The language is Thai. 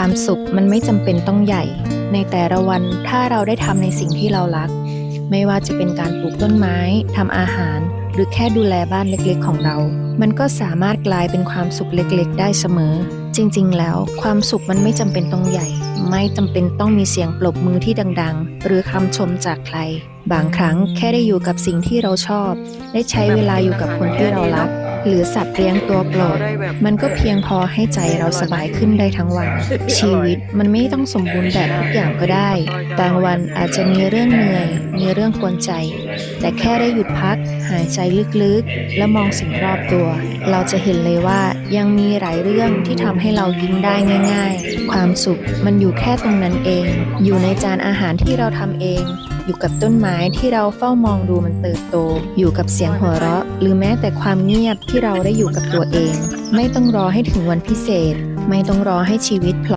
ความสุขมันไม่จำเป็นต้องใหญ่ ในแต่ละวันถ้าเราได้ทำในสิ่งที่เรารัก ไม่ว่าจะเป็นการปลูกต้นไม้ทำอาหาร หรือแค่ดูแลบ้านเล็กๆของเรา มันก็สามารถกลายเป็นความสุขเล็กๆ ได้เสมอ จริงๆ แล้วความสุขมันไม่จำเป็นต้องใหญ่ ไม่จำเป็นต้องมีเสียงปรบมือที่ดัง ๆ หรือคำชมจากใคร บางครั้งแค่ได้อยู่กับสิ่งที่เราชอบ ได้ใช้เวลาอยู่กับคนที่เรา หรือสัตว์เลี้ยงตัวโปรด มันก็เพียงพอให้ใจเราสบายขึ้นได้ทั้งวัน ชีวิตมันไม่ต้องสมบูรณ์แบบทุกอย่างก็ได้ บางวันอาจจะมีเรื่องเหนื่อย มีเรื่องกวนใจ แต่แค่ได้หยุดพัก หายใจลึกๆ และมองสิ่งรอบตัว เราจะเห็นเลยว่ายังมีหลายเรื่องที่ทำให้เรายิ้มได้ง่าย ๆ ความสุขมันอยู่แค่ตรงนั้นเอง อยู่ในจานอาหารที่เราทำเอง อยู่กับต้นไม้ที่เราเฝ้ามองดูมันเติบโต อยู่กับเสียงหัวเราะ หรือแม้แต่ความเงียบที่เราได้อยู่กับตัวเอง ไม่ต้องรอให้ถึงวันพิเศษ ไม่ต้องรอให้ชีวิตพร้อ